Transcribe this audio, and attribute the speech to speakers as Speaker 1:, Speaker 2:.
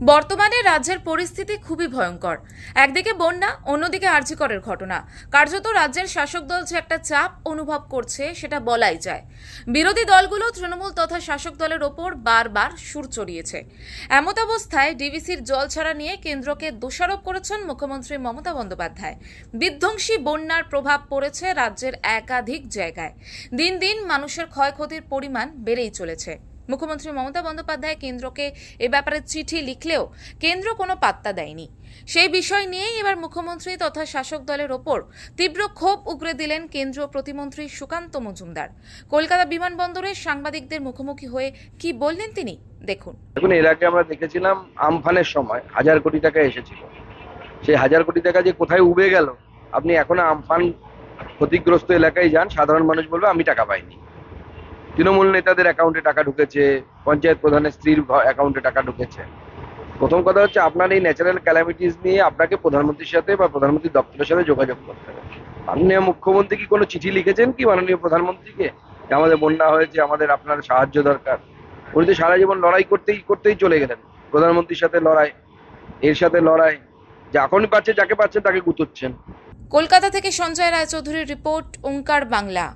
Speaker 1: বর্তমানে রাজ্যের পরিস্থিতি খুবই ভয়ঙ্কর। একদিকে বন্যা, অন্যদিকে আর্যিকরের ঘটনা। কার্যত রাজ্যের শাসক দল যে একটা চাপ অনুভব করছে, সেটা বলাই যায়। বিরোধী দলগুলো তৃণমূল তথা শাসক দলের ওপর বারবার সুর চড়িয়েছে। এমত অবস্থায় ডিভিসির জল ছাড়া নিয়ে কেন্দ্রকে দোষারোপ করেছেন মুখ্যমন্ত্রী মমতা বন্দ্যোপাধ্যায়। বিধ্বংসী বন্যার প্রভাব পড়েছে রাজ্যের একাধিক জায়গায়। দিন দিন মানুষের ক্ষয়ক্ষতির পরিমাণ বেড়েই চলেছে। মুখ্যমন্ত্রী মমতা বন্দ্যোপাধ্যায় কেন্দ্রকে এ ব্যাপারে চিঠি লিখলেও কেন্দ্র কোনো পাত্তা দেয়নি। সেই বিষয় নিয়েই এবার মুখ্যমন্ত্রী তথা শাসক দলের ওপর তীব্র ক্ষোভ উগরে দিলেন কেন্দ্রীয় প্রতিমন্ত্রী সুকান্ত মজুমদার। কলকাতা বিমানবন্দরে সাংবাদিকদের মুখোমুখি হয়ে কি বললেন তিনি? দেখুন।
Speaker 2: দেখুন, এর আগে আমরা দেখেছিলাম আমফানের সময় হাজার কোটি টাকা এসেছিল। সেই হাজার কোটি টাকা যে কোথায় উবে গেল, আপনি এখনও আমফান ক্ষতিগ্রস্ত এলাকায় যান, সাধারণ মানুষ বলবে, আমি টাকা পাইনি। তৃণমূল নেতাদের অ্যাকাউন্টে টাকা ঢুকেছে, পঞ্চায়েত প্রধানের স্ত্রীর অ্যাকাউন্টে টাকা ঢুকেছে। প্রথম কথা হচ্ছে আপনার এই ন্যাচারাল ক্যালামিটিস নিয়ে আপনাকে প্রধানমন্ত্রীর সাথে বা প্রধানমন্ত্রীর দপ্তরের সাথে যোগাযোগ করতে হবে। মাননীয় মুখ্যমন্ত্রী কি কোনো চিঠি লিখেছেন কি মাননীয় প্রধানমন্ত্রীকে? আমাদের বন্যা হয়েছে, আমাদের আপনার সাহায্য দরকার। উনি তো সারা জীবন লড়াই করতেই করতেই চলে গেলেন। প্রধানমন্ত্রীর সাথে লড়াই, এর সাথে লড়াই। যখন পাচ্ছে, যাকে পাচ্ছেন তাকে গুতুচ্ছেন।
Speaker 1: কলকাতা থেকে সঞ্জয় রায়চৌধুরীর রিপোর্ট, ওঙ্কার বাংলা।